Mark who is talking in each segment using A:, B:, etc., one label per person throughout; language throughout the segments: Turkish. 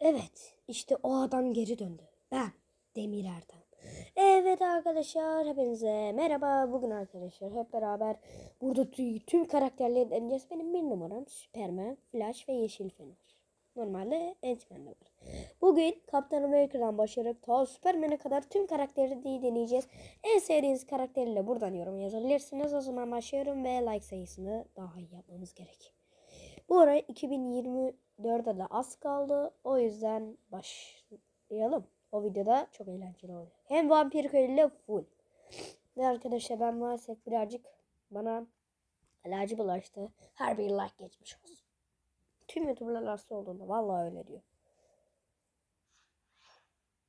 A: Evet, işte o adam geri döndü. Ben, Demir Erdem. Evet arkadaşlar, hepinize merhaba. Bugün arkadaşlar hep beraber burada tü- tüm karakterleri deneyeceğiz. Benim bir numaram Superman, Flash ve Yeşil Fener. Normalde Ant-Man var. Bugün Kaptan Amerika'dan başlayarak ta Superman'e kadar tüm karakterleri de deneyeceğiz. En sevdiğiniz karakteriyle buradan yorum yazabilirsiniz. O zaman başlıyorum ve like sayısını daha iyi yapmamız gerek. Bu ara 2024'e de az kaldı. O yüzden başlayalım. O videoda çok eğlenceli olacak. Hem vampir köylüyle full. Ve arkadaşlar ben maalesef birazcık bana alerji bulaştı. Her bir like geçmiş olsun. Tüm youtuberlar hasta olduğunda vallahi öyle diyor.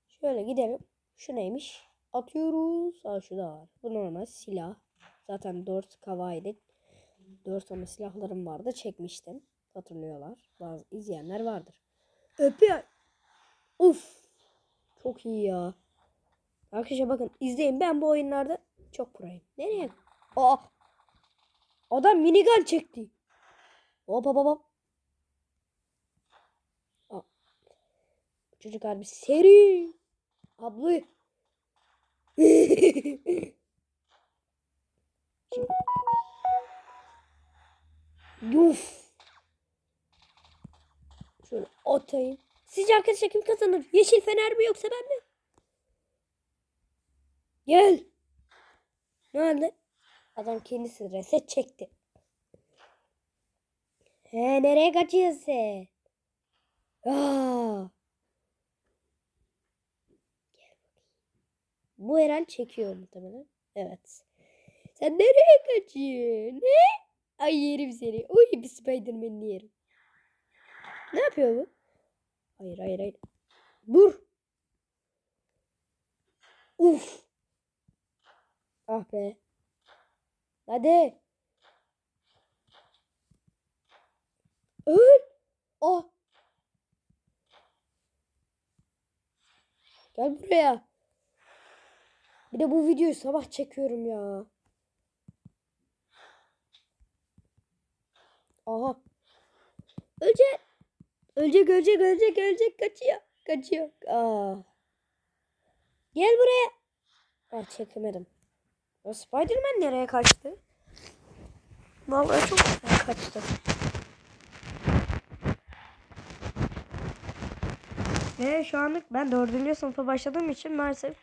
A: Şöyle gidelim. Şu neymiş? Atıyoruz. Aa şu da var. Bu normal silah. Zaten 4 kavaydı. 4 tane silahlarım vardı. Çekmiştim. Hatırlıyorlar. Bazı izleyenler vardır. Öpüyor. Uf. Çok iyi ya. Arkadaşlar bakın izleyin. Ben bu oyunlarda çok proyum. Nereye? Aa. Adam minigun çekti. Hop hop hop. Aa. Çocuk harbi seri. Ablı. Şimdi. Yuf. Şöyle atayım. Sizce arkadaşlar kim kazanır? Yeşil fener mi yoksa ben mi? Gel. Nerede? Adam kendisi reset çekti. He nereye kaçıyorsun? Aa. Bakayım. Bu herhal çekiyor muhtemelen. Evet. Sen nereye kaçıyorsun? Ne? Ay yerim seni. Uy bir Spiderman'ini yerim. Ne yapıyor bu? Hayır hayır hayır. Dur. Uf. Ah be. Hadi. Öl. Oh. Gel buraya. Bir de bu videoyu sabah çekiyorum ya. Aha. Ölecek. Ölecek, ölecek, ölecek, ölecek. Kaçıyor. Kaçıyor. Aa. Gel buraya. Ben çekemedim. O Spiderman nereye kaçtı? Vallahi çok güzel kaçtı. Ve şu anlık ben dördüncü sınıfa başladığım için maalesef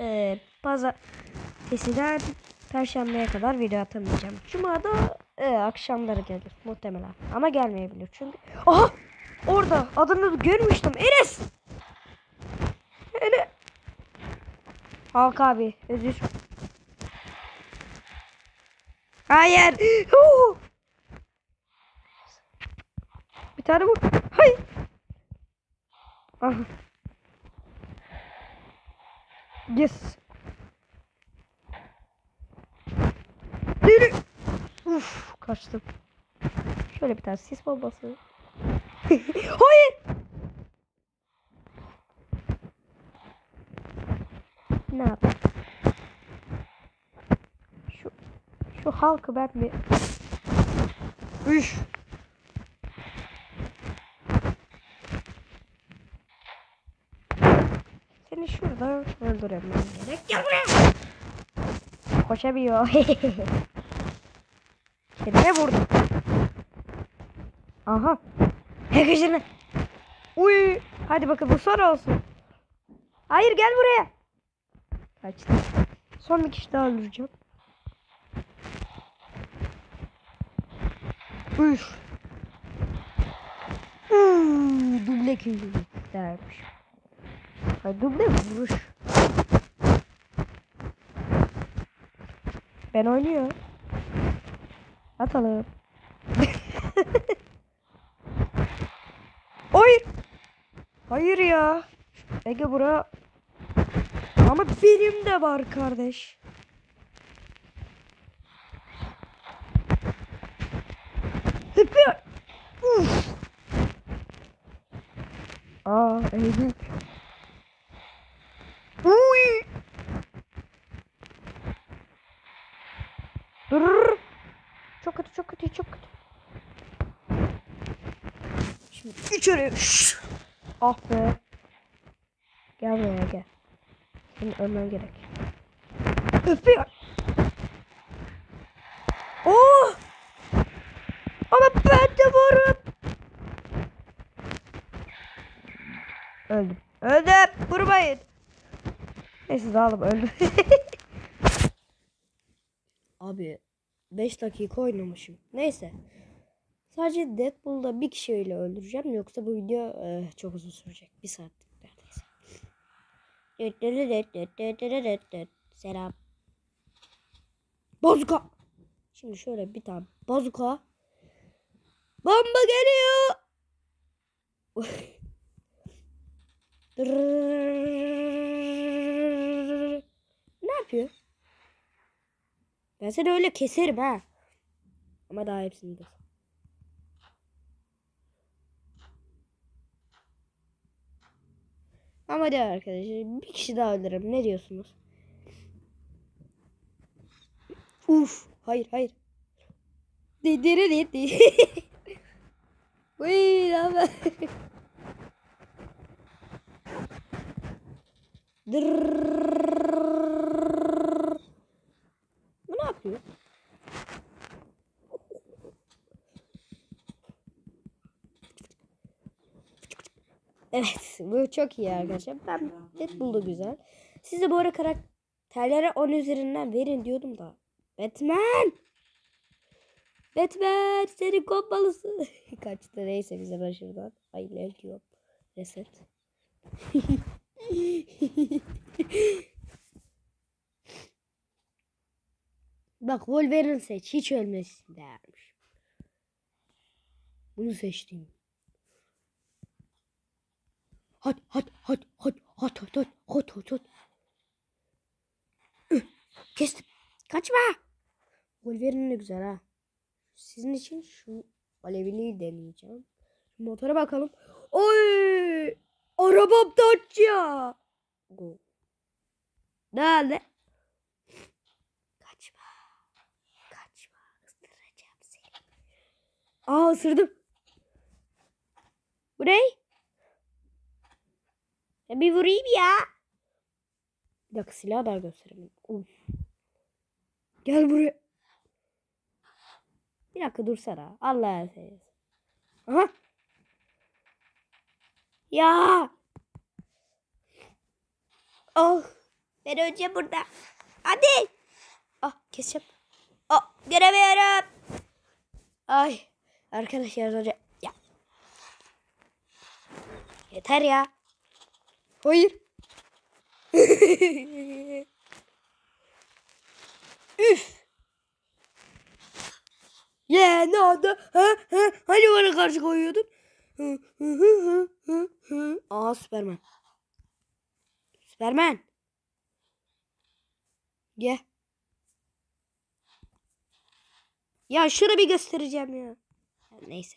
A: e, pazartesiden perşembeye kadar video atamayacağım. Cuma'da e, akşamları gelir muhtemelen. Ama gelmeyebilir çünkü. Aha! Orada adını görmüştüm. Enes! Enes! Halk abi özür. Hayır. Bir tane. Hayır. Aha. Yes. Deli. Uf kaçtım. Şöyle bir tane sis bombası. Hayır. Ne yap? Şu şu halkı ben bir Üş. Seni şurada öldüremem gerek. Gel buraya. Koşamıyor. Kendine vurdum. Aha. Yakışını. Uy. Hadi bakın bu son olsun. Hayır gel buraya. Kaçtı. Son bir kişi daha öldüreceğim. Üf. Hmm, duble kill dermiş. Ay duble vuruş. Ben oynuyor. Atalım. Hayır. Hayır ya. Ege bura. Ama benim de var kardeş. Tıpıyor. Uf. Aa Ege. Uy. Dur. Çok kötü çok kötü çok kötü. Şimdi içeri. Şşş. Ah be. Gel buraya gel. Seni ölmen gerek. Öpüyor. Oh! Ama ben de varım. Öldüm. Öldüm. Vurmayın. Neyse dağılım öldüm. Abi 5 dakika oynamışım. Neyse. Sadece Deadpool'da bir kişiyle öldüreceğim. Yoksa bu video e, çok uzun sürecek. Bir saatlik neredeyse. Selam. Bazuka. Şimdi şöyle bir tane bazuka. Bomba geliyor. ne yapıyor? Ben seni öyle keserim ha. Ama daha hepsini de. Ama hadi arkadaşlar bir kişi daha öldürürüm. Ne diyorsunuz? Uf, hayır hayır. Didiri didi. Uy, ama. Dırrrr. Bu ne yapıyor? Evet bu çok iyi arkadaşlar. Ben Deadpool da güzel. Siz bu ara karakterlere 10 üzerinden verin diyordum da. Batman! Batman seni kopmalısın. Kaçtı neyse bize başırdan. Ay ne diyor. Reset. Bak Wolverine seç. Hiç ölmesin dermiş. Bunu seçtim. Hadi hadi hadi hadi hadi hadi hadi hadi hadi. Üh, Kestim. Kaçma. Wolverine ne güzel ha. Sizin için şu alevliyi deneyeceğim. Motora bakalım. Oy! Arabam Dacia. Nerede? Kaçma. Kaçma. Isıracağım seni. Aa ısırdım. Bu ne? Ya bir vurayım ya. Bir dakika silahı daha göstereyim. Uf. Gel buraya. Bir dakika dursana. Allah'a seversen. Aha. Ya. Oh. Ben önce burada. Hadi. Ah keseceğim. Ah göremiyorum. Ay. Arkadaşlar önce. Ya. Yeter ya. Hayır. Üf. Ye yeah, ne oldu? Ha, ha, hani bana karşı koyuyordun? Aa Süperman. Süperman. Ye. Yeah. Ya şunu bir göstereceğim ya. Neyse.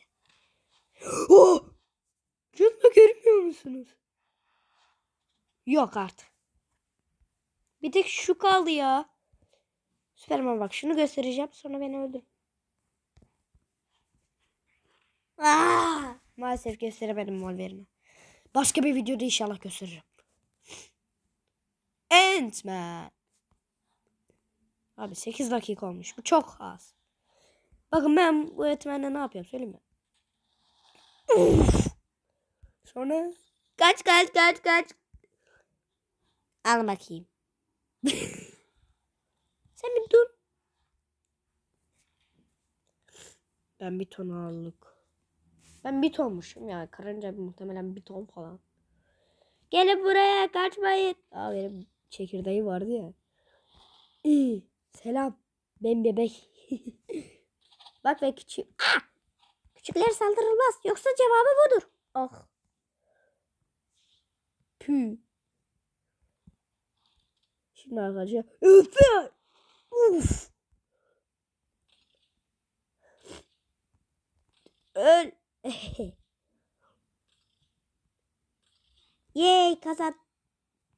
A: Oh! Şunu görmüyor musunuz? Yok artık. Bir tek şu kaldı ya. Süperman bak şunu göstereceğim sonra beni öldür. Aa, maalesef gösteremedim Wolverine'i. Başka bir videoda inşallah gösteririm. Ant-Man. Abi 8 dakika olmuş. Bu çok az. Bakın ben bu Ant-Man'le ne yapıyorum söyleyeyim mi? Uf. Sonra kaç kaç kaç kaç. Al bakayım. Sen bir dur. Ben bir ton ağırlık. Ben bir tonmuşum ya. Karınca muhtemelen bir ton falan. Gelin buraya kaçmayın. Aa benim çekirdeği vardı ya. İyi. Selam. Ben bebek. Bak ben küçük. Ah! Küçükler saldırılmaz. Yoksa cevabı budur. Ah. Pü. Şimdi arkadaşlar. Üfe. Uf. Öl. Yay kazan.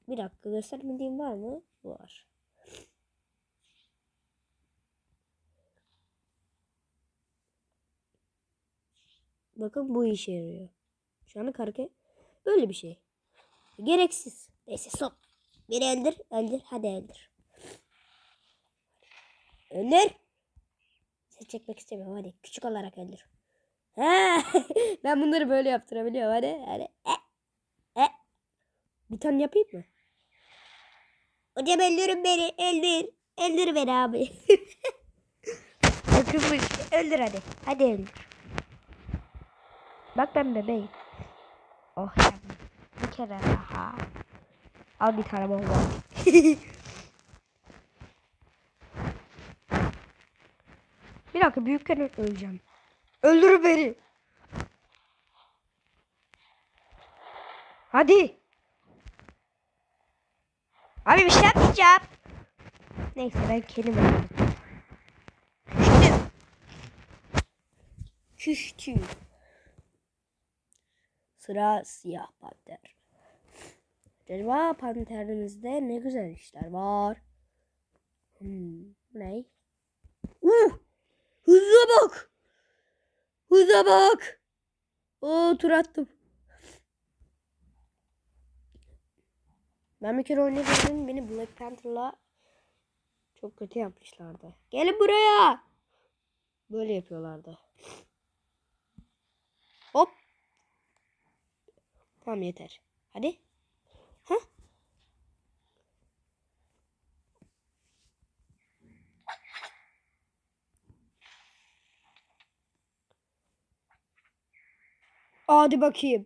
A: Bir dakika göstermediğim var mı? Var. Bakın bu işe yarıyor. Şu anlık hareket. Böyle bir şey. Gereksiz. Neyse son. Biri öldür. Öldür. Hadi öldür. Öldür. Ses çekmek istemiyorum. Hadi küçük olarak öldür. Ben bunları böyle yaptırabiliyorum. Hadi. Hadi. E, e. Bir tane yapayım mı? Hocam öldürün beni. Öldür. Öldür beni abi. Bakınmış. Öldür hadi. Hadi öldür. Bak ben bebeğim. Oh canım. Bir kere daha. Al bir tane bomba. bir dakika büyükken öleceğim. Öldür beni. Hadi. Abi bir şey yapmayacağım. Neyse ben öldüm. Küçtüm. Küçtüm. Sıra siyah panter. Acaba panterimizde ne güzel işler var. Hmm, ne? Uh! Hıza bak! Hıza bak! Oo tur attım. Ben bir kere oynadım beni Black Panther'la çok kötü yapmışlardı. Gelin buraya! Böyle yapıyorlardı. Hop! Tamam yeter. Hadi. Ha? Hadi bakayım.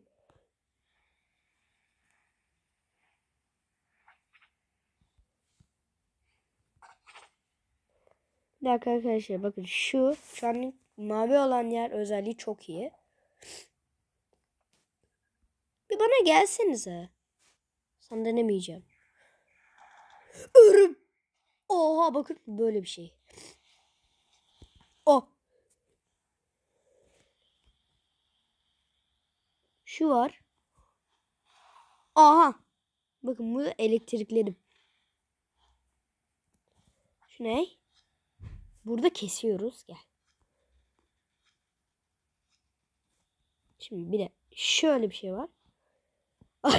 A: Bir dakika arkadaşlar bakın şu şu an mavi olan yer özelliği çok iyi. Bir bana gelsenize. Sen denemeyeceğim. Örüm. Oha bakın böyle bir şey. O. Şu var. Aha. Bakın bu elektriklerim. Şu ne? Burada kesiyoruz. Gel. Şimdi bir de şöyle bir şey var.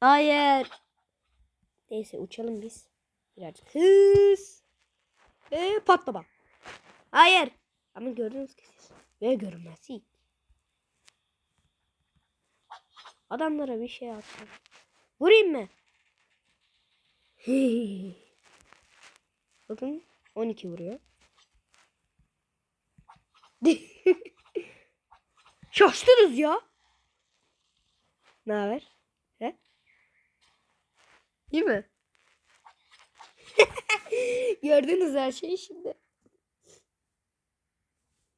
A: Hayır. Neyse uçalım biz. Birazcık hız. Ve patlama. Hayır. Ama gördünüz ki. Ve görünmezlik. Adamlara bir şey attım. Vurayım mı? Bakın 12 vuruyor. Şaştınız ya. Ne haber? He? İyi mi? Gördünüz her şeyi şimdi.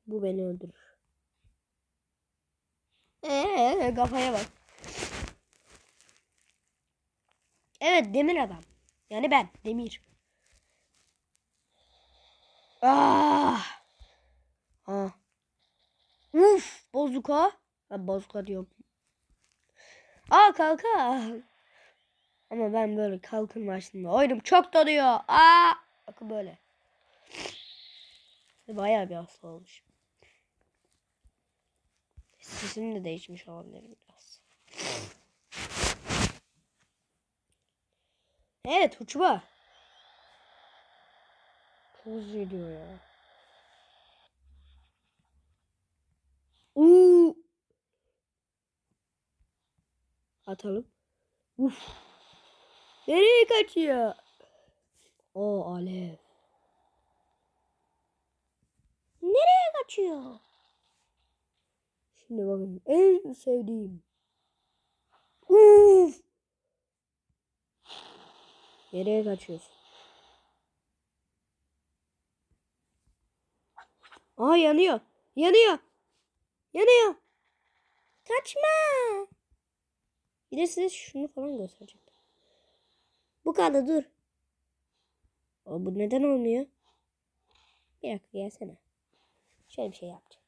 A: Bu beni öldürür. Ee, kafaya bak. Evet demir adam. Yani ben demir. Ah. Ha. Uf bozuka. Ben bozuka diyorum. Aa kalka. Ama ben böyle kalkın başında oyunum çok donuyor. Aa. Bakın böyle. Bayağı bir hasta olmuş. Sesim de değişmiş olabilir biraz. Evet uçma. Hız ediyor ya. Uuu. Atalım. Uf. Nereye kaçıyor? O alev. Nereye kaçıyor? Şimdi bakın en sevdiğim. Uf. Nereye kaçıyorsun? Aa yanıyor. Yanıyor. Yanıyor. Kaçma. Bir de size şunu falan gösterecektim. Bu kadar dur. O bu neden olmuyor? Bir dakika gelsene. Şöyle bir şey yapacağım.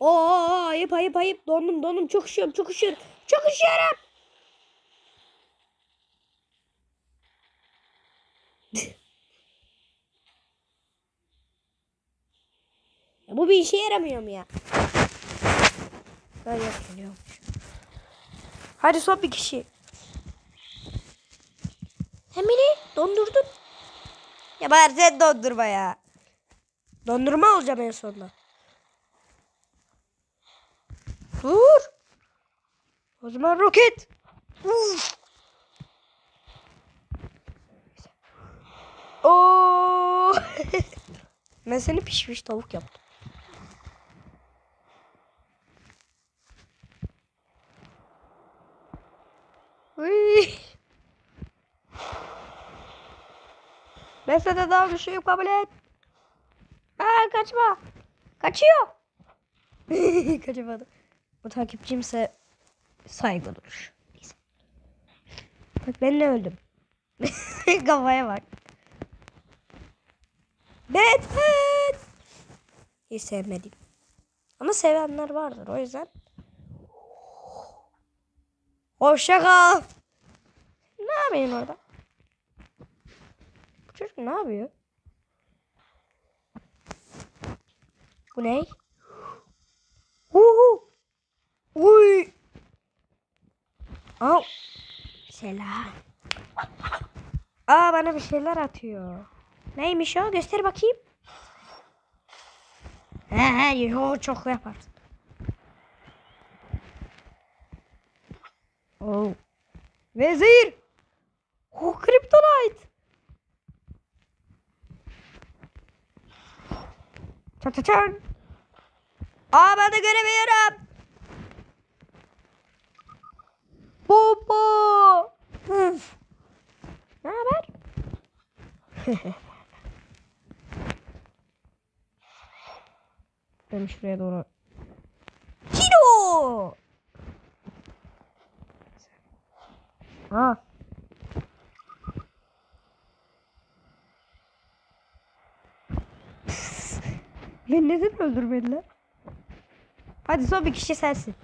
A: Oo ayıp ayıp ayıp. Dondum dondum. Çok üşüyorum çok üşüyorum. Çok üşüyorum. ya bu bir işe yaramıyor mu ya? Yok geliyormuş. Hadi son bir kişi. Hem beni dondurdun. Ya bari sen dondurma ya. Dondurma olacağım en sonunda. Dur. O zaman roket. Uf. Oo. ben seni pişmiş tavuk yaptım. Sana daha düşüğüm kabul et. Aa kaçma. Kaçıyor. Kaçamadı. Bu takipçimse saygı duruş. Bak ben ne öldüm. Kafaya bak. Batman. Hiç sevmedim. Ama sevenler vardır o yüzden. Hoşça kal. Ne yapıyorsun orada? Bu çocuk ne yapıyor? Bu ne? Uhu. Uy. Au. Selam. Aa bana bir şeyler atıyor. Neymiş o? Göster bakayım. He he yo, çok yaparsın. Oh. Vezir. Oh kriptonite. Çat çat çat. Aa ben de göremiyorum. Uf. Ne haber? ben şuraya doğru. Kilo. Ha. Beni neden öldürmediler? Hadi son bir kişi sensin.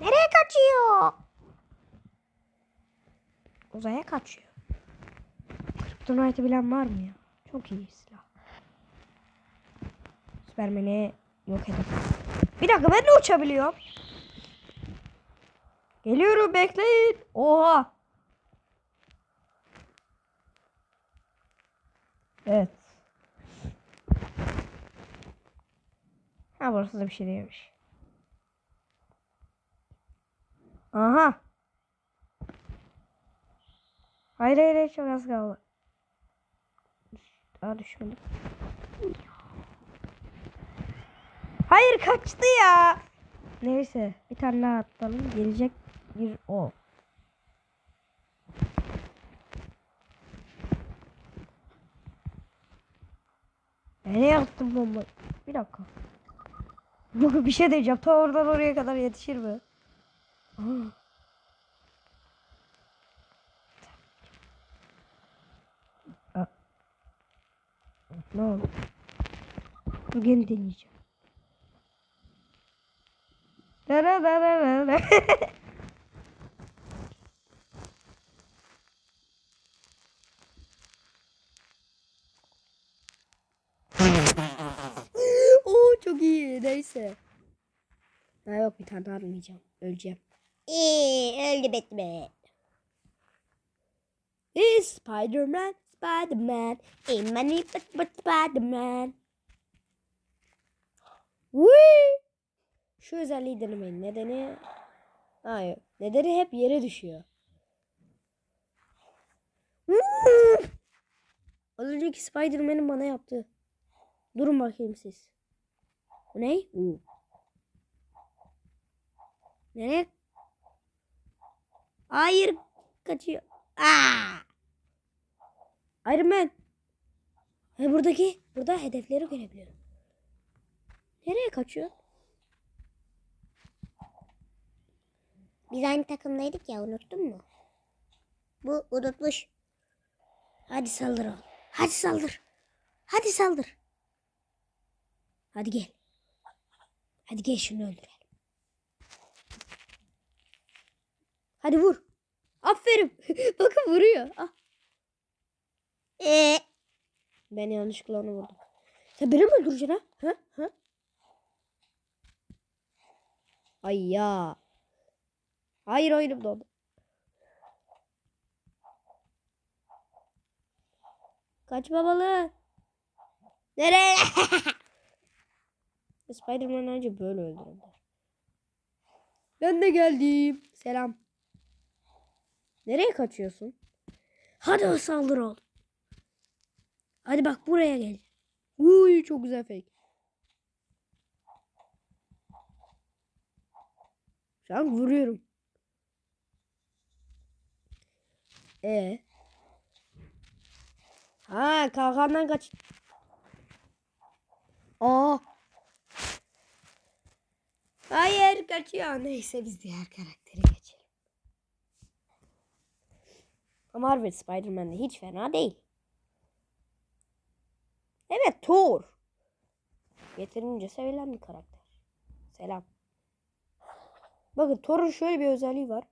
A: Nereye kaçıyor? Uzaya kaçıyor. Kryptonite bilen var mı ya? Çok iyi silah. Süpermen'i yok edin. Bir dakika ben de uçabiliyorum. Geliyorum bekleyin. Oha. Evet. Ha burası da bir şey değilmiş. Aha. Hayır hayır çok az kaldı. Daha düşmedim. Hayır kaçtı ya. Neyse bir tane daha atalım. Gelecek bir o. Nereye attım bombayı? Bir dakika. Bir şey diyeceğim. Ta oradan oraya kadar yetişir mi? Ne oldu? Gene deneyeceğim. Da da da da da. Oo çok iyi. Neyse. Ha yok bir tane daha almayacağım. Öleceğim. Eee öldü Batman. It's Spider-Man, Spider-Man. In my but, but Spider-Man. Whee! Şu özelliği denemeyin. Nedeni... Hayır. Nedeni hep yere düşüyor. Az önceki Spider-Man'in bana yaptığı. Durun bakayım siz. Bu ne? Uu. Nereye? Hayır. Kaçıyor. Aa! Iron Man. He buradaki. Burada hedefleri görebiliyorum. Nereye kaçıyor?
B: Biz aynı takımdaydık ya unuttun mu? Bu unutmuş.
A: Hadi saldır oğlum. Hadi saldır. Hadi saldır. Hadi gel. Hadi gel şunu öldürelim. Hadi vur. Aferin. Bakın vuruyor. Ah.
B: Ee,
A: Ben yanlışlıkla onu vurdum. Sen beni mi öldüreceksin ha? Ha? Ha? Ay ya. Hayır oyunum dondu. Kaçma balı. Nereye? Spider-Man önce böyle öldürürler. Ben de geldim. Selam. Nereye kaçıyorsun? Hadi saldır oğlum. Hadi bak buraya gel. Uy çok güzel fake. Şu an vuruyorum. E. Ha kalkandan kaç. Aa. Hayır kaçıyor. Neyse biz diğer karaktere geçelim. Marvel Spider-Man de hiç fena değil. Evet Thor. Yeterince sevilen bir karakter. Selam. Bakın Thor'un şöyle bir özelliği var.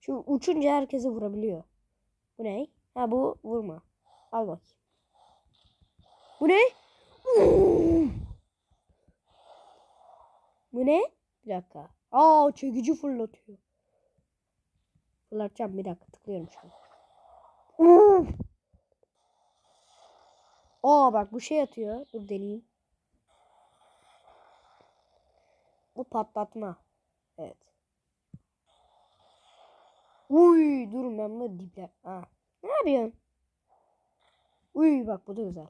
A: Şu uçunca herkesi vurabiliyor. Bu ne? Ha bu vurma. Al bakayım. Bu ne? Bu ne? Bir dakika. Aa çekici fırlatıyor. Fırlatacağım bir dakika tıklıyorum şu an. Aa bak bu şey atıyor. Dur deneyeyim. Bu patlatma. Evet. Uy durun ben bunu dipler. Ha. Ne yapıyorsun? Uy bak bu da güzel.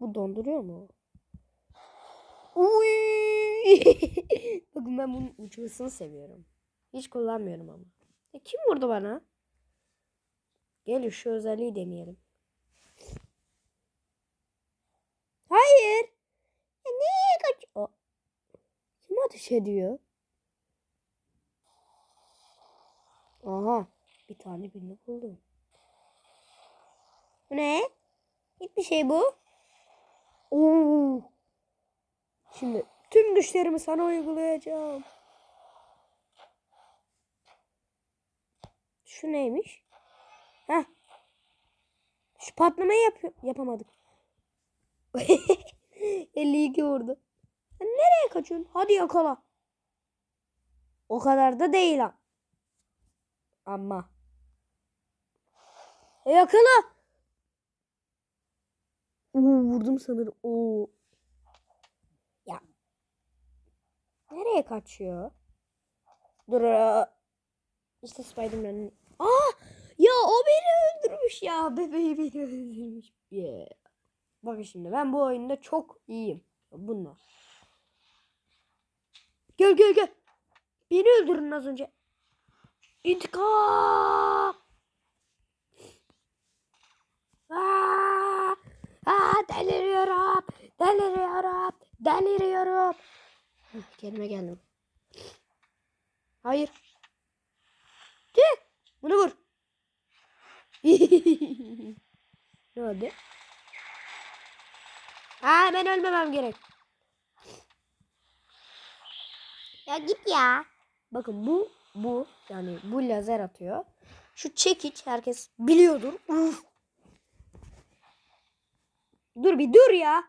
A: Bu donduruyor mu? Uy. Bakın ben bunun uçmasını seviyorum. Hiç kullanmıyorum ama. E, kim vurdu bana? Gelin şu özelliği deneyelim. Hayır. Ya nereye kaç? Kim ateş ediyor? Aha. Bir tane birini buldum. Bu ne? Hiçbir şey bu. Oo. Şimdi tüm güçlerimi sana uygulayacağım. Şu neymiş? Şu patlamayı yap yapamadık. 52 vurdu. Sen nereye kaçıyorsun? Hadi yakala. O kadar da değil ha. Ama. E yakala. Oo, vurdum sanırım. Oo. Ya. Nereye kaçıyor? Dur. İşte Spider-Man'in. Aa! Ya o beni öldürmüş ya. Bebeği beni öldürmüş. Yeah. Bakın şimdi ben bu oyunda çok iyiyim. Bunlar. Gel gel gel. Beni öldürün az önce. İntikam. Aa, aa, deliriyorum. Deliriyorum. Deliriyorum. Hı, Kendime geldim. Hayır. Tüh. Bunu vur. ne oldu? Ha ben ölmemem gerek.
B: Ya git ya.
A: Bakın bu bu yani bu lazer atıyor. Şu çekiç herkes biliyordur. Uf. Dur bir dur ya.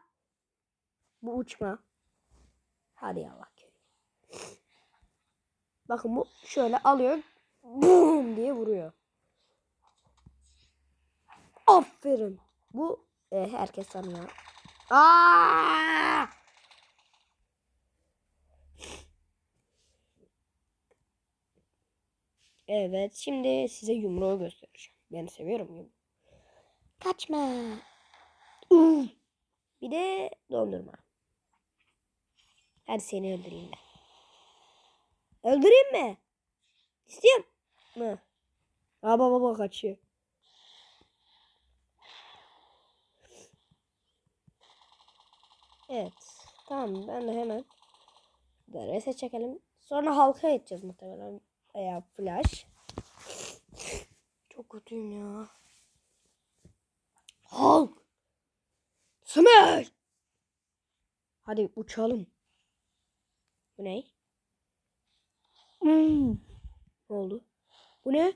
A: Bu uçma. Hadi yallah. Bakın bu şöyle alıyor. Boom diye vuruyor. Aferin. Bu e, herkes tanıyor. Aa! Evet, şimdi size yumruğu göstereceğim. Ben seviyorum yumruğu.
B: Kaçma.
A: Bir de dondurma. Hadi seni öldüreyim ben. Öldüreyim mi? İstiyorum. Mı? Baba baba kaçıyor. Evet. Tamam ben de hemen da reset çekelim. Sonra halka edeceğiz muhtemelen. Veya flash. Çok kötüyüm ya. Hulk. Smash. Hadi uçalım. Bu ne? Hmm. Ne oldu? Bu ne?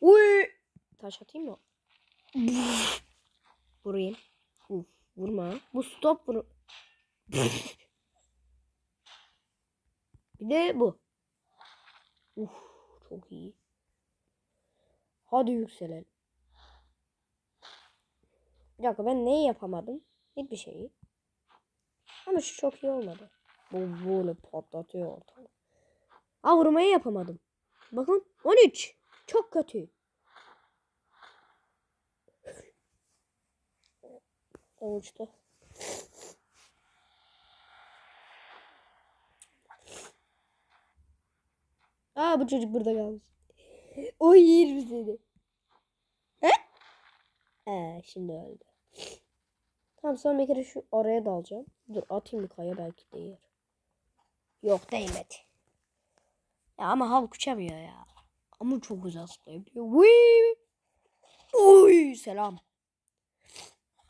A: Uy. Taş atayım mı? Vurayım. Vurma. Bu stop vur. Bir de bu. Uf, çok iyi. Hadi yükselelim. Bir dakika ben neyi yapamadım? Hiçbir şeyi. Ama şu çok iyi olmadı. Bu böyle patlatıyor ortalığı. Aa vurmayı yapamadım. Bakın 13. Çok kötü. O Aa bu çocuk burada kalmış. o yer seni. He? Ee, şimdi öldü. Tamam son bir kere şu oraya dalacağım. Dur atayım bir kaya belki değer. Yok değmedi. Ya ama halk uçamıyor ya. Ama çok güzel zıplayabiliyor. Vıy! Oy selam.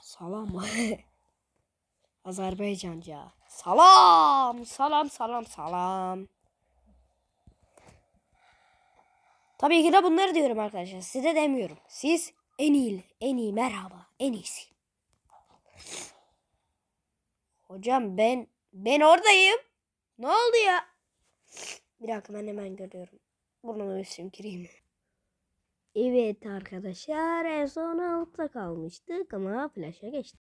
A: Salam. Azerbaycanca. Salam. Salam salam salam. Tabii ki de bunları diyorum arkadaşlar. Size demiyorum. Siz en iyi, en iyi merhaba, en iyisi. Hocam ben ben oradayım. Ne oldu ya? Bir dakika ben hemen görüyorum. Burnumu bir sümküreyim. Evet arkadaşlar en son altta kalmıştık ama flash'a geçtik.